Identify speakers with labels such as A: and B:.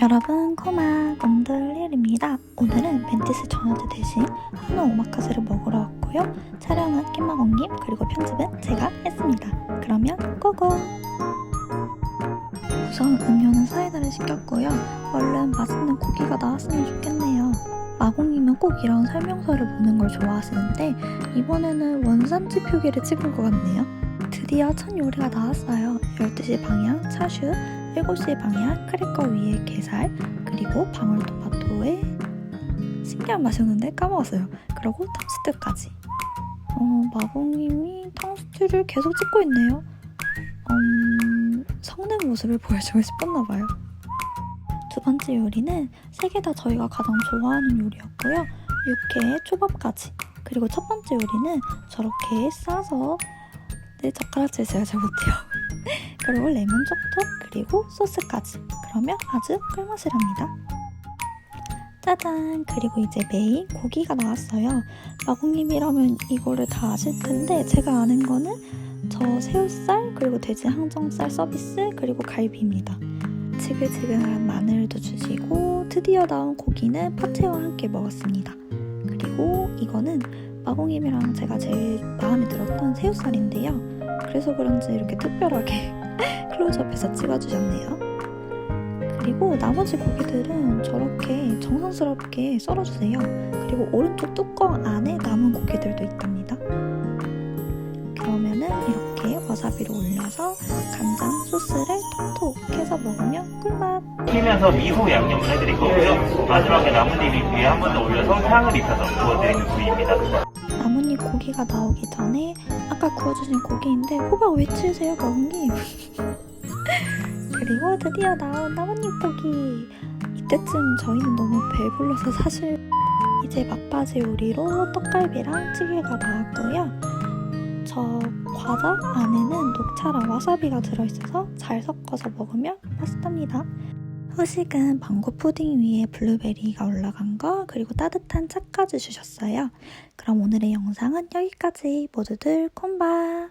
A: 여러분 코마 곰돌일입니다. 오늘은 멘티스 전화제 대신 한우 오마카세를 먹으러 왔고요. 촬영은 김마공님 그리고 편집은 제가 했습니다. 그러면 고고! 우선 음료는 사이다를 시켰고요. 얼른 맛있는 고기가 나왔으면 좋겠네요. 마공님은 꼭 이런 설명서를 보는 걸 좋아하시는데 이번에는 원산지 표기를 찍은 것 같네요. 드디어 첫 요리가 나왔어요. 12시 방향 차슈, 7시 방향 크래커 위에 게살, 그리고 방울토마토에 신기한 맛이었는데 까먹었어요. 그리고 탕수육까지. 어, 마공님이 탕수육을 계속 찍고 있네요. 음, 성낸 모습을 보여주고 싶었나 봐요. 두 번째 요리는 세 개 다 저희가 가장 좋아하는 요리였고요. 육회에 초밥까지. 그리고 첫 번째 요리는 저렇게 싸서 네, 젓가락질 제가 잘 못해요. 그리고 레몬 촉촉 그리고 소스까지. 그러면 아주 꿀맛이랍니다. 짜잔! 그리고 이제 메인 고기가 나왔어요. 마공님이라면 이거를 다 아실 텐데 제가 아는 거는 저 새우살 그리고 돼지 항정살 서비스 그리고 갈비입니다. 지글지글한 마늘도 주시고 드디어 나온 고기는 파채와 함께 먹었습니다. 그리고 이거는 마공님이랑 제가 제일 마음에 들었던 새우살인데요. 그래서 그런지 이렇게 특별하게 클로즈업해서 찍어주셨네요. 그리고 나머지 고기들은 저렇게 정성스럽게 썰어주세요. 그리고 오른쪽 뚜껑 안에 남은 고기들도 있답니다. 그러면은 이렇게 와사비를 올려서 간장 소스를 톡톡 해서 먹으면 꿀맛!
B: 튀면서 미소 양념을 해드릴 거고요. 마지막에 나뭇잎 위에 한 번 더 올려서 향을 입혀서 구워드리는 부위입니다.
A: 나뭇잎 고기가 나오기 전에 아까 구워주신 고기인데 호박 왜 치세요, 거기? 그리고 드디어 나온 나뭇잎 고기. 이때쯤 저희는 너무 배불러서 사실 이제 맛바지 요리로 떡갈비랑 찌개가 나왔고요. 저 과자 안에는 녹차랑 와사비가 들어있어서 잘 섞어서 먹으면 맛있답니다. 후식은 망고 푸딩 위에 블루베리가 올라간 거 그리고 따뜻한 차까지 주셨어요. 그럼 오늘의 영상은 여기까지 모두들 콤바